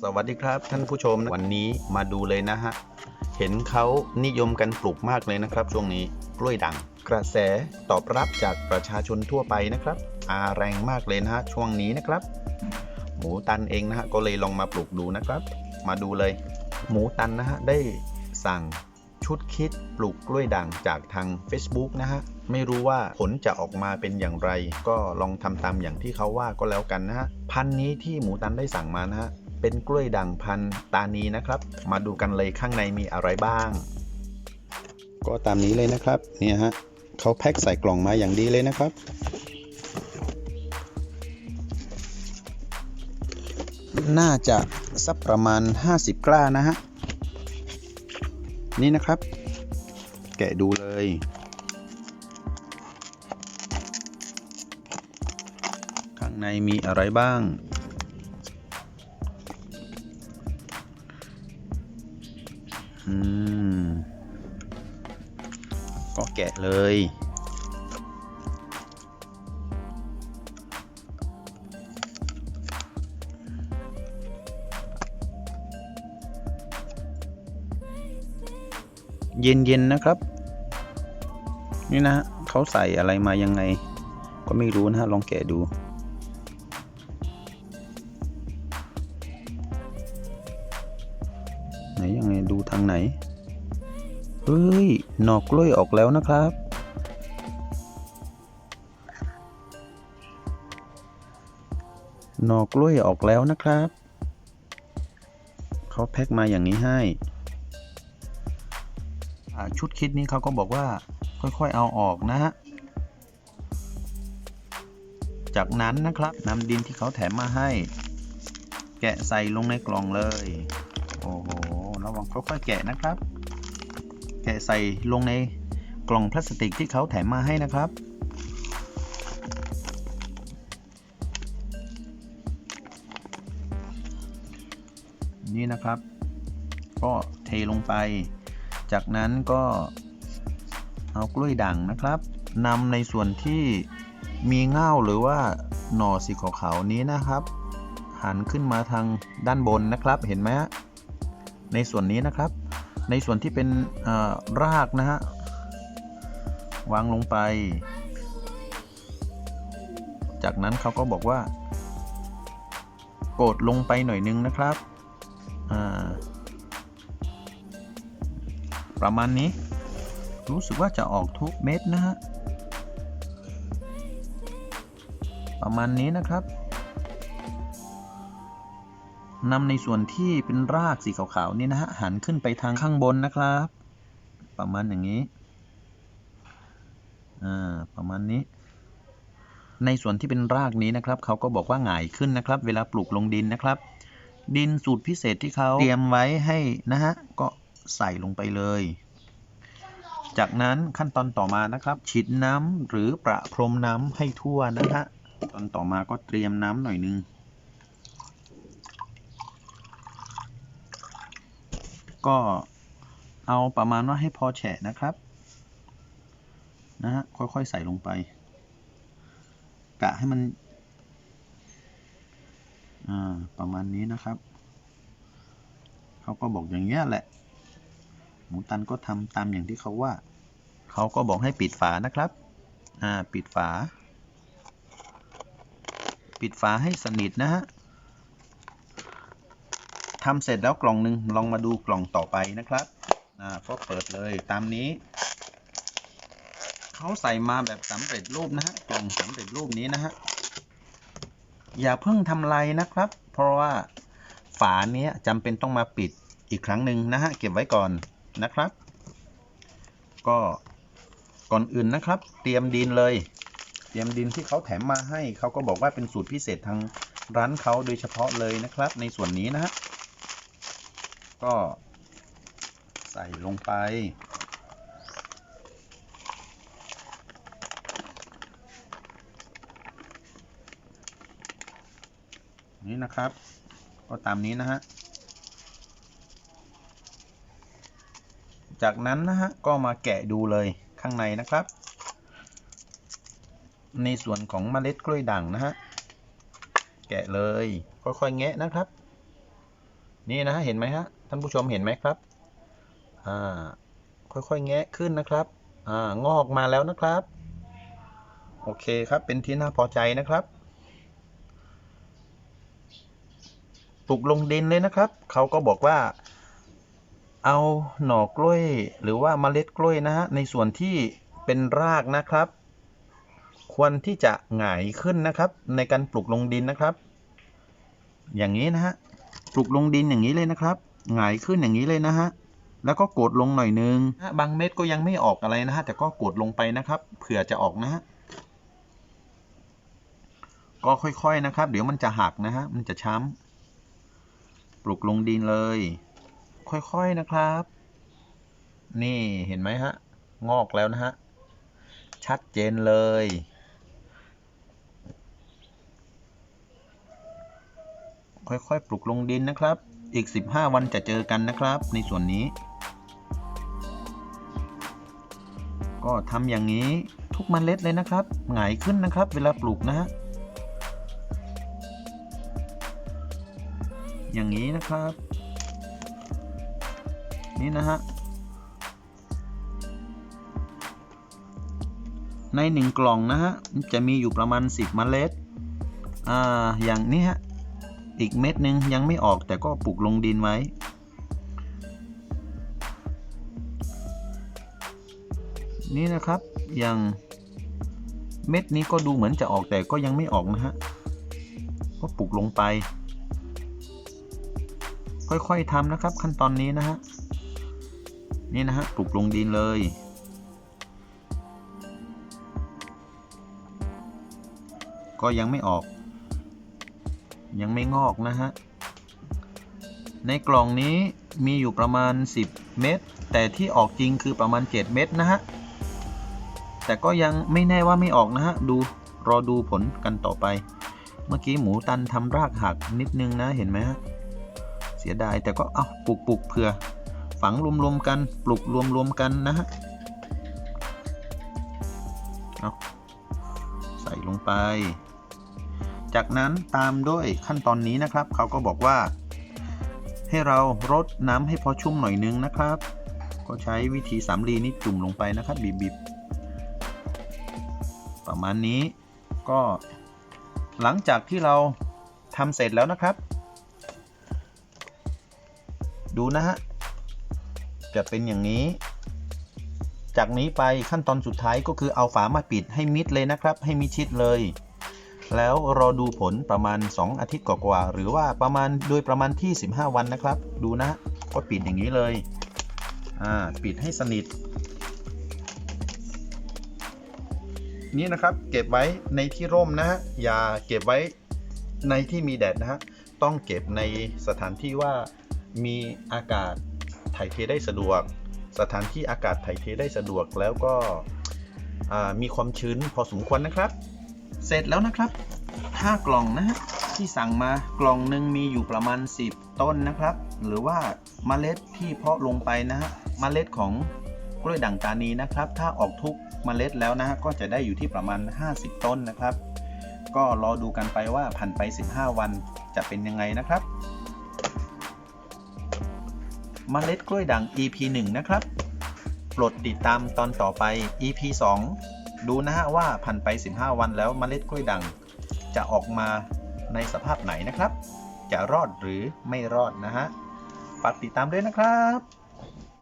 สวัสดีครับท่านผู้ชมวันนี้มาดูเลยนะฮะ เห็นเขานิยมกันปลูกมากเลยนะครับ ช่วงนี้กล้วยด่างกระแสตอบรับจากประชาชนทั่วไปนะครับ อาแรงมากเลยนะฮะช่วงนี้นะครับ หมูตันเองนะฮะก็เลยลองมาปลูกดูนะครับ มาดูเลย หมูตันนะฮะได้สั่งชุดคิดปลูกกล้วยด่างจากทาง Facebook นะฮะ ไม่รู้ว่าผลจะออกมาเป็นอย่างไร ก็ลองทำตามอย่างที่เขาว่าก็แล้วกันนะฮะ พันนี้ที่หมูตันได้สั่งมานะฮะ เป็นกล้วยด่างพันตานีนะครับ มาดูกันเลยข้างในมีอะไรบ้าง ก็ตามนี้เลยนะครับ เนี่ยฮะเขาแพ็คใส่กล่องมาอย่างดีเลยนะครับ น่าจะสักประมาณ 50 กล้านะฮะ นี่นะครับ แกะดูเลยข้างในมีอะไรบ้าง ม ก็แกะเลย เย็นๆนะครับ นี่นะฮะเขาใส่อะไรมายังไง ก็ไม่รู้นะฮะ ลองแกะดูางไหน เฮ้ย หนอกกล้วยออกแล้วนะครับ หนอกกล้วยออกแล้วนะครับ เขาแพ็คมาอย่างนี้ให้ ชุดคิดนี้เขาก็บอกว่า ค่อยๆเอาออกนะฮะ จากนั้นนะครับนำดินที่เขาแถมมาให้ แกะใส่ลงในกล่องเลย โอ้โห ระวังค่อยๆแกะนะครับ แกะใส่ลงในกล่องพลาสติกที่เขาแถมมาให้นะครับ นี่นะครับ ก็เทลงไป จากนั้นก็เอากล้วยด่างนะครับนำในส่วนที่มีเง่าหรือว่าหน่อสีขาวๆนี้นะครับ หันขึ้นมาทางด้านบนนะครับเห็นไหมฮะ ในส่วนนี้นะครับ ในส่วนที่เป็นรากนะฮะวางลงไป จากนั้นเขาก็บอกว่า กดลงไปหน่อยนึงนะครับประมาณนี้ รู้สึกว่าจะออกทุกเม็ดนะฮะประมาณนี้นะครับ นำในส่วนที่เป็นรากสีขาวๆนี่นะฮะหันขึ้นไปทางข้างบนนะครับ ประมาณอย่างนี้อ่าประมาณนี้ ในส่วนที่เป็นรากนี้นะครับเขาก็บอกว่าหงายขึ้นนะครับ เวลาปลูกลงดินนะครับ ดินสูตรพิเศษที่เขาเตรียมไว้ให้นะฮะก็ใส่ลงไปเลย จากนั้นขั้นตอนต่อมานะครับฉีดน้ำหรือประพรมน้ำให้ทั่วนะฮะตอนต่อมาก็เตรียมน้ำหน่อยนึง ก็เอาประมาณว่าให้พอแฉะนะครับ นะฮะค่อยๆใส่ลงไป กะให้มัน อ่า ประมาณนี้นะครับ เขาก็บอกอย่างเงี้ยแหละ หมูตันก็ทำตามอย่างที่เขาว่า เขาก็บอกให้ปิดฝานะครับ อ่า ปิดฝา ปิดฝาให้สนิทนะฮะ ทำเสร็จแล้วกล่องหนึ่งลองมาดูกล่องต่อไปนะครับอ่าก็เปิดเลยตามนี้เขาใส่มาแบบสำเร็จรูปนะฮะกล่องสำเร็จรูปนี้นะฮะอย่าเพิ่งทำลายนะครับ เพราะว่าฝาเนี้ยจำเป็นต้องมาปิดอีกครั้งหนึ่งนะฮะเก็บไว้ก่อนนะครับ ก็ก่อนอื่นนะครับ เตรียมดินเลย เตรียมดินที่เขาแถมมาให้เขาก็บอกว่าเป็นสูตรพิเศษทางร้านเขาโดยเฉพาะเลยนะครับ ในส่วนนี้นะฮะ ก็ใส่ลงไป นี่นะครับ ก็ตามนี้นะฮะ จากนั้นนะฮะ ก็มาแกะดูเลยข้างในนะครับ ในส่วนของเมล็ดกล้วยด่างนะฮะ แกะเลย ค่อยๆแงะนะครับ นี่นะฮะเห็นไหมฮะท่านผู้ชมเห็นไหมครับอ่าค่อยๆแงะขึ้นนะครับอ่างอกมาแล้วนะครับ โอเคครับเป็นที่น่าพอใจนะครับปลูกลงดินเลยนะครับ เขาก็บอกว่า เอาหน่อกล้วย หรือว่าเมล็ดกล้วยนะฮะในส่วนที่เป็นรากนะครับ ควรที่จะหงายขึ้นนะครับ ในการปลูกลงดินนะครับ อย่างนี้นะฮะ ปลูกลงดินอย่างนี้เลยนะครับหงายขึ้นอย่างนี้เลยนะฮะแล้วก็กดลงหน่อยนึงบางเม็ดก็ยังไม่ออกอะไรนะฮะแต่ก็กดลงไปนะครับเผื่อจะออกนะฮะก็ค่อยๆนะครับ เดี๋ยวมันจะหักนะฮะมันจะช้ำปลูกลงดินเลย ค่อยๆนะครับ นี่เห็นไหมฮะงอกแล้วนะฮะชัดเจนเลย ค่อยๆ ปลูกลงดินนะครับ อีก 15 วันจะเจอกันนะครับ ในส่วนนี้ ก็ทำอย่างนี้ทุกมเมล็ดเลยนะครับหงายขึ้นนะครับ เวลาปลูกนะฮะอย่างนี้นะครับ นี่นะฮะในหนึ่งกล่องนะฮะจะมีอยู่ประมาณ 10เมล็ดอ่าอย่างนี้ฮะ อีกเม็ดหนึ่งยังไม่ออกแต่ก็ปลูกลงดินไว้ นี่นะครับอย่างเม็ดนี้ก็ดูเหมือนจะออกแต่ก็ยังไม่ออกนะฮะก็ปลูกลงไป ค่อยๆทำนะครับขั้นตอนนี้นะฮะนี่นะฮะปลูกลงดินเลยก็ยังไม่ออก ยังไม่งอกนะฮะ ในกล่องนี้มีอยู่ประมาณ 10 เม็ดแต่ที่ออกจริงคือประมาณ 7 เม็ดนะฮะ แต่ก็ยังไม่แน่ว่าไม่ออกนะฮะ ดูรอดูผลกันต่อไป เมื่อกี้หมูตันทำรากหักนิดนึงนะเห็นไหมฮะ เสียดายแต่ก็เอาปลูกปลูกเผื่อ ฝังรวมๆกันปลูกรวมๆกันนะฮะเอาใส่ลงไป จากนั้นตามด้วยขั้นตอนนี้นะครับ เขาก็บอกว่า ให้เรารดน้ำให้พอชุ่มหน่อยนึงนะครับ ก็ใช้วิธีสามลีนี้จุ่มลงไปนะครับบีบๆประมาณนี้ก็ หลังจากที่เราทำเสร็จแล้วนะครับ ดูนะฮะจะเป็นอย่างนี้ จากนี้ไปขั้นตอนสุดท้ายก็คือเอาฝามาปิดให้มิดเลยนะครับ ให้มิดชิดเลย แล้วรอดูผลประมาณ 2 อาทิตย์กว่าๆหรือว่าประมาณโดยประมาณที่ 15 วันนะครับ ดูนะก็ปิดอย่างนี้เลยอ่าปิดให้สนิท นี่นะครับเก็บไว้ในที่ร่มนะฮะอย่าเก็บไว้ในที่มีแดดนะฮะต้องเก็บในสถานที่ว่ามีอากาศถ่ายเทได้สะดวก สถานที่อากาศถ่ายเทได้สะดวกแล้วก็มีความชื้นพอสมควรนะครับ เสร็จแล้วนะครับ 5 กล่องนะฮะที่สั่งมากล่องหนึ่งมีอยู่ประมาณ 10 ต้นนะครับ หรือว่าเมล็ดที่เพาะลงไปนะฮะเมล็ดของกล้วยด่างตานีนะครับ ถ้าออกทุกเมล็ดแล้วนะฮะก็จะได้อยู่ที่ประมาณ 50 ต้นนะครับ ก็รอดูกันไปว่าผ่านไป 15 วันจะเป็นยังไงนะครับเมล็ดกล้วยด่าง EP 1 นะครับ โปรดติดตามตอนต่อไป EP 2 ดูนะฮะว่าผ่านไป 15 วันแล้วเมล็ดกล้วยดัง จะออกมาในสภาพไหนนะครับ จะรอดหรือไม่รอดนะฮะฝากติดตามด้วยนะครับ